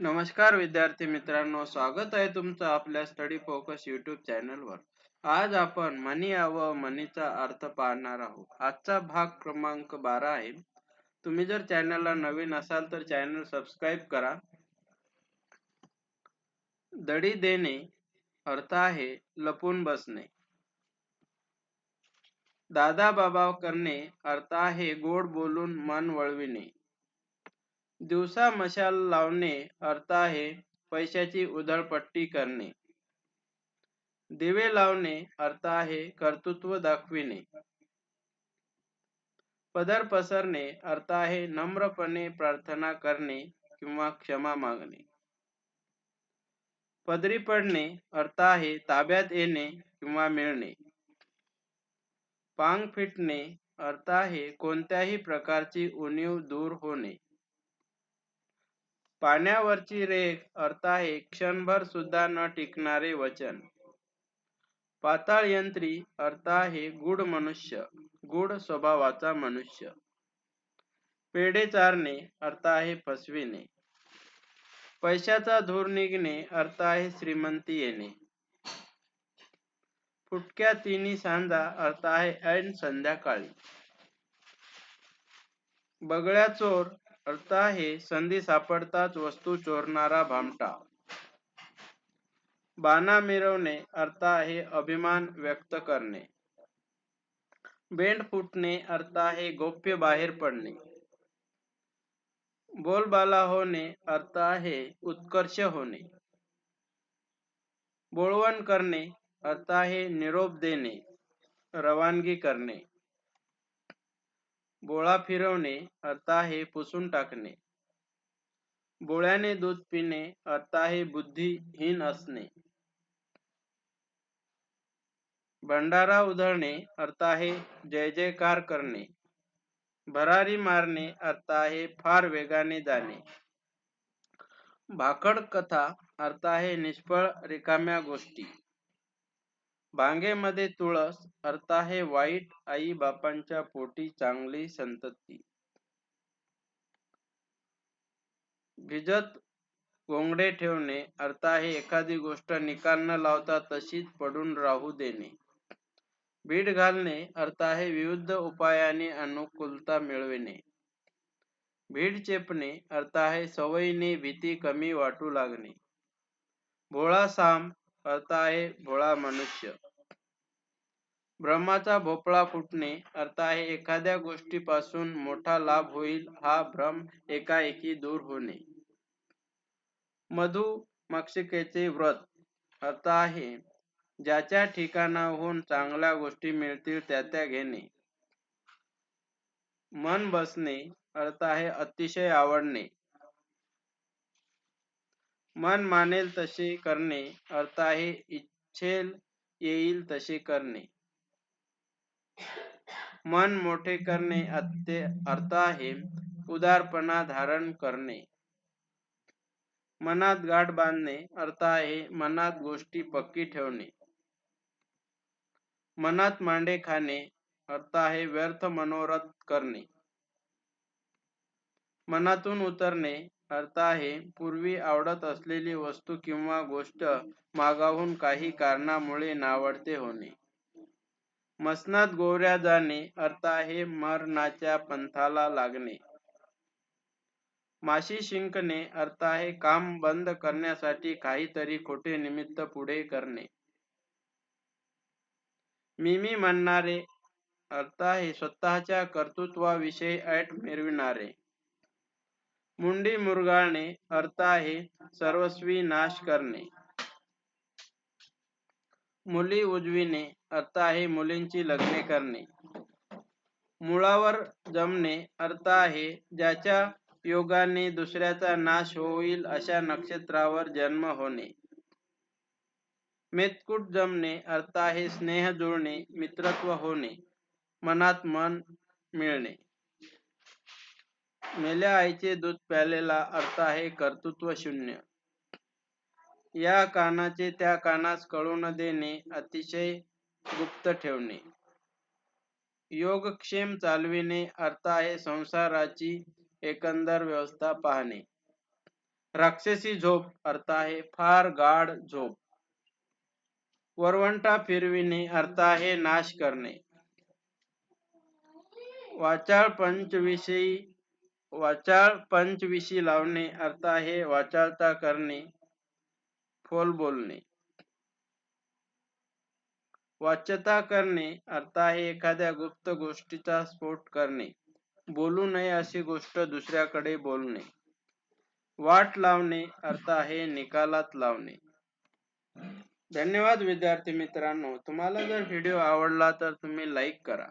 नमस्कार विद्यार्थी मित्रांनो स्वागत आहे तुमचं आपल्या स्टडी फोकस युट्यूब चॅनलवर आज आपण मनी व मनीचा अर्थ पाहणार आहोत. आजचा भाग क्रमांक बारा आहे. तुम्ही जर चॅनलला नवीन असाल तर चॅनल सबस्क्राईब करा. दडी देणे अर्थ आहे लपून बसणे. दादा बाबा करणे अर्थ आहे गोड बोलून मन वळविणे. दिवसा मशाल लावणे अर्थ आहे पैशाची उधळपट्टी करणे. दिवे लावणे अर्थ आहे कर्तृत्व दाखविणे. पदर पसरणे अर्थ आहे नम्रपणे प्रार्थना करणे किंवा क्षमा मागणे. पदरी पडणे अर्थ आहे ताब्यात येणे किंवा मिळणे. पांग फिटणे अर्थ आहे कोणत्याही प्रकारची उणीव दूर होणे. पाण्यावरची रेख अर्थ आहे क्षणभर सुद्धा न टिकणारे वचन. पाताळ यंत्री अर्थ आहे गुढ मनुष्य गुढ स्वभावाचा मनुष्य. पेढे चारणे अर्थ आहे फसविणे. पैशाचा धूर निघणे अर्थ आहे श्रीमंती येणे. फुटक्या तिन्ही सांजा अर्थ आहे ऐन संध्याकाळी. बगळ्या चोर अर्थ आहे. संधी सापडताच वस्तू चोरणारा भामटा. बाणा मिरवणे अर्थ आहे अभिमान व्यक्त करणे. बेंड फुटणे अर्थ आहे गोप्य बाहेर पडणे. बोलबाला होणे अर्थ आहे उत्कर्ष होणे. बोळवण करणे अर्थ आहे निरोप देणे. रवानगी करणे. बोळा फिरवणे अर्थ आहे पुसून टाकणे. बोळ्याने दूध पिणे अर्थ आहे बुद्धिहीन असणे. भंडारा उधळणे अर्थ आहे जय जयकार करणे. भरारी मारणे अर्थ आहे फार वेगाने जाणे. भाकड कथा अर्थ आहे निष्फळ रिकाम्या गोष्टी. भांगेमध्ये तुळस अर्थ आहे वाईट आई बापांच्या पोटी चांगली संतती. भिजत कोंगडे ठेवणे अर्थ आहे एखादी गोष्ट निकाल न लावता तशीच पडून राहू देणे. भीड घालणे अर्थ आहे विविध उपायाने अनुकूलता मिळविणे. भीड चेपणे अर्थ आहे सवयीने भीती कमी वाटू लागणे. भोळा साम अर्थ आहे भोळा मनुष्य. भ्रमाचा भोपळा फुटणे अर्थ आहे एखाद्या गोष्टीपासून मोठा लाभ होईल हा भ्रम एकाएकी दूर होणे. मधु मक्षिकेचे व्रत अर्थ आहे ज्याच्या ठिकाणाहून चांगल्या गोष्टी मिळतील त्या त्या घेणे. मन बसणे अर्थ आहे अतिशय आवडणे. मन मानेल तसे करणे अर्थ आहे इच्छेल येईल तसे करणे. मन मोठे करणे अर्थ आहे उदारपणा धारण करणे. मनात गाठ बांधणे अर्थ आहे मनात गोष्टी पक्की ठेवणे. मनात मांडे खाणे अर्थ आहे व्यर्थ मनोरथ करणे. मनातून उतरणे अर्थ आहे पूर्वी आवडत असलेली वस्तू किंवा गोष्ट मागाहून काही कारणामुळे नावडते होणे. मसनात गोऱ्या जाणे अर्थ आहे मरणाच्या पंथाला लागणे. माशी शिंकणे अर्थ आहे काम बंद करण्यासाठी काहीतरी खोटे निमित्त पुढे करणे. मिमी म्हणणारे अर्थ आहे स्वतःच्या कर्तृत्वाविषयी ऐट मिरविणारे. मुंडी मुरगाळणे अर्थ आहे सर्वस्वी नाश करणे. मुली उजविणे अर्थ आहे मुलींची लग्ने करणे. मुळावर जमणे अर्थ आहे ज्याच्या योगाने दुसऱ्याचा नाश होईल अशा नक्षत्रावर जन्म होणे. मेतकूट जमणे अर्थ आहे स्नेह जुळणे मित्रत्व होणे मनात मन मिळणे. मेल्या आईचे दूध प्यालेला अर्थ आहे कर्तृत्व शून्य. या कानाचे त्या कानास कळू न देणे अतिशय गुप्त ठेवणे. योगक्षेम चालविणे अर्थ आहे संसाराची एकंदर व्यवस्था पाहणे. राक्षसी झोप अर्थ आहे फार गाढ झोप. वरवंटा फिरविणे अर्थ आहे नाश करणे. वाचाळ पंचविषयी वाचाळ पंचविशी लावणे अर्थ आहे वाचाळता करणे फोल बोलणे. वाच्यता करणे अर्थ आहे एखाद्या गुप्त गोष्टीचा स्फोट करणे बोलू नये अशी गोष्ट दुसऱ्याकडे बोलणे. वाट लावणे अर्थ आहे निकालात लावणे. धन्यवाद विद्यार्थी मित्रांनो तुम्हाला जर व्हिडिओ आवडला तर तुम्ही लाईक करा.